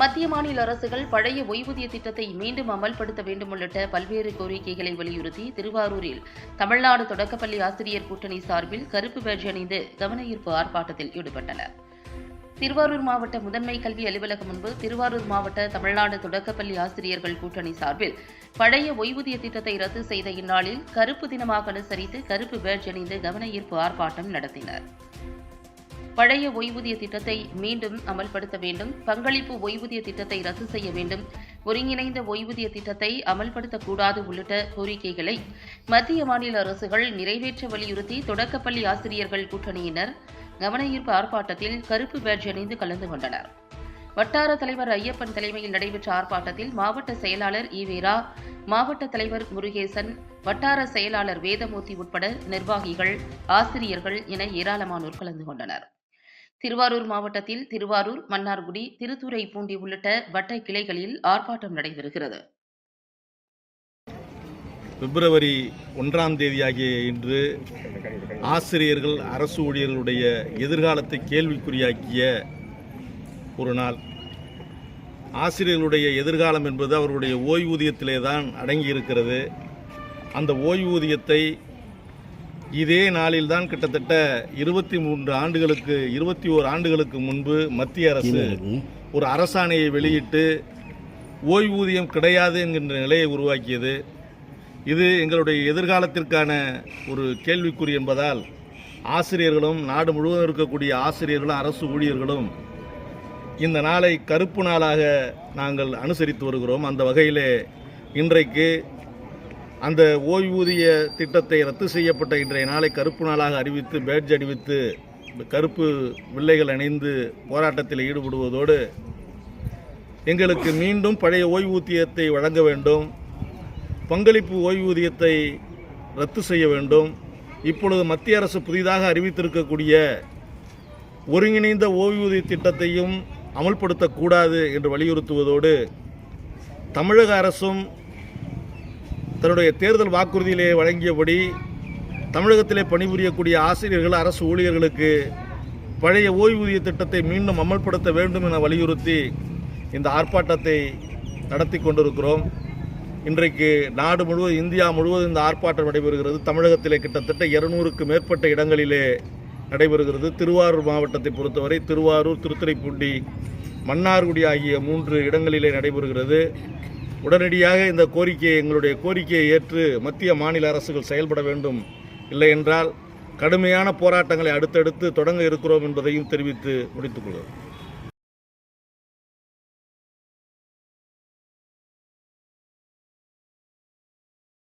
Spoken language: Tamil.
மத்திய மாநில அரசுகள் பழைய ஓய்வூதிய திட்டத்தை மீண்டும் அமல்படுத்த வேண்டும் உள்ளிட்ட பல்வேறு கோரிக்கைகளை வலியுறுத்தி திருவாரூரில் தமிழ்நாடு தொடக்கப்பள்ளி ஆசிரியர் கூட்டணி சார்பில் கருப்பு பேட்ஜ் அணிந்து கவனஈர்ப்பு ஆர்ப்பாட்டத்தில் ஈடுபட்டனர். திருவாரூர் மாவட்ட முதன்மை கல்வி அலுவலகம் முன்பு திருவாரூர் மாவட்ட தமிழ்நாடு தொடக்கப்பள்ளி ஆசிரியர்கள் கூட்டணி சார்பில் பழைய ஓய்வூதிய திட்டத்தை ரத்து செய்த இந்நாளில் கருப்பு தினமாக அனுசரித்து கருப்பு பேட்ஜ் அணிந்து கவனஈர்ப்பு ஆர்ப்பாட்டம் நடத்தினர். பழைய ஓய்வூதிய திட்டத்தை மீண்டும் அமல்படுத்த வேண்டும். பங்களிப்பு ஓய்வூதிய திட்டத்தை ரத்து செய்ய வேண்டும். ஒருங்கிணைந்த ஓய்வூதிய திட்டத்தை அமல்படுத்தக்கூடாது உள்ளிட்ட கோரிக்கைகளை மத்திய மாநில அரசுகள் நிறைவேற்ற வலியுறுத்தி தொடக்கப்பள்ளி ஆசிரியர்கள் கூட்டணியினர் கவனஈர்ப்பு ஆர்ப்பாட்டத்தில் கருப்பு பேட்ஜ் அணிந்து கலந்து கொண்டனர். வட்டார தலைவர் ஐயப்பன் தலைமையில் நடைபெற்ற ஆர்ப்பாட்டத்தில் மாவட்ட செயலாளர் ஈவேரா மாவட்ட தலைவர் முருகேசன் வட்டார செயலாளர் வேதமூர்த்தி உட்பட நிர்வாகிகள் ஆசிரியர்கள் என ஏராளமானோர் கலந்து கொண்டனர். திருவாரூர் மாவட்டத்தில் திருவாரூர் மன்னார்குடி திருத்துறைப்பூண்டி உள்ளிட்ட வட்ட கிளைகளில் ஆர்ப்பாட்டம் நடைபெறுகிறது. பிப்ரவரி ஒன்றாம் தேதியாகிய இன்று ஆசிரியர்கள் அரசு ஊழியர்களுடைய எதிர்காலத்தை கேள்விக்குறியாக்கிய ஒரு நாள். ஆசிரியர்களுடைய எதிர்காலம் என்பது அவர்களுடைய ஓய்வூதியத்திலே தான் அடங்கியிருக்கிறது. அந்த ஓய்வூதியத்தை இதே நாளில்தான் கிட்டத்தட்ட இருபத்தி மூன்று ஆண்டுகளுக்கு இருபத்தி ஓர் ஆண்டுகளுக்கு முன்பு மத்திய அரசு ஒரு அரசாணையை வெளியிட்டு ஓய்வூதியம் கிடையாது என்கின்ற நிலையை உருவாக்கியது. இது எங்களுடைய எதிர்காலத்திற்கான ஒரு கேள்விக்குறி என்பதால் ஆசிரியர்களும் நாடு முழுவதும் இருக்கக்கூடிய ஆசிரியர்களும் அரசு ஊழியர்களும் இந்த நாளை கருப்பு நாளாக நாங்கள் அனுசரித்து வருகிறோம். அந்த வகையிலே இன்றைக்கு அந்த ஓய்வூதிய திட்டத்தை ரத்து செய்யப்பட்ட இன்றைய நாளை கருப்பு நாளாக அறிவித்து பேட்ஜ் அணிவித்து கருப்பு வில்லைகள் அணிந்து போராட்டத்தில் ஈடுபடுவதோடு எங்களுக்கு மீண்டும் பழைய ஓய்வூதியத்தை வழங்க வேண்டும் பங்களிப்பு ஓய்வூதியத்தை ரத்து செய்ய வேண்டும். இப்பொழுது மத்திய அரசு புதிதாக அறிவித்திருக்கக்கூடிய ஒருங்கிணைந்த ஓய்வூதிய திட்டத்தையும் அமல்படுத்தக்கூடாது என்று வலியுறுத்துவதோடு தமிழக அரசும் தன்னுடைய தேர்தல் வாக்குறுதியிலே வழங்கியபடி தமிழகத்திலே பணிபுரியக்கூடிய ஆசிரியர்கள் அரசு ஊழியர்களுக்கு பழைய ஓய்வூதிய திட்டத்தை மீண்டும் அமல்படுத்த வேண்டும் என வலியுறுத்தி இந்த ஆர்ப்பாட்டத்தை நடத்தி கொண்டிருக்கிறோம். இன்றைக்கு நாடு முழுவதும் இந்தியா முழுவதும் இந்த ஆர்ப்பாட்டம் நடைபெறுகிறது. தமிழகத்திலே கிட்டத்தட்ட இருநூறுக்கு மேற்பட்ட இடங்களிலே நடைபெறுகிறது. திருவாரூர் மாவட்டத்தை பொறுத்தவரை திருவாரூர் திருத்துறைப்பூண்டி மன்னார்குடி ஆகிய மூன்று இடங்களிலே நடைபெறுகிறது. உடனடியாக இந்த கோரிக்கையை எங்களுடைய கோரிக்கையை ஏற்று மத்திய மாநில அரசுகள் செயல்பட வேண்டும். இல்லை என்றால் கடுமையான போராட்டங்களை அடுத்தடுத்து தொடங்க இருக்கிறோம் என்பதையும் தெரிவித்து முடித்துக் கொள்கிறோம்.